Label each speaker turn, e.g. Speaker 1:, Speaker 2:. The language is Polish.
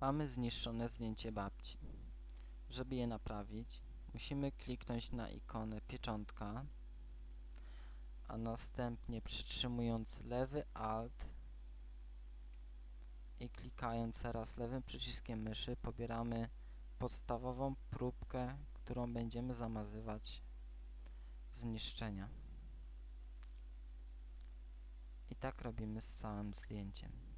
Speaker 1: Mamy zniszczone zdjęcie babci. Żeby je naprawić, musimy kliknąć na ikonę pieczątka, a następnie przytrzymując lewy Alt i klikając teraz lewym przyciskiem myszy pobieramy podstawową próbkę, którą będziemy zamazywać zniszczenia. I tak robimy z całym zdjęciem.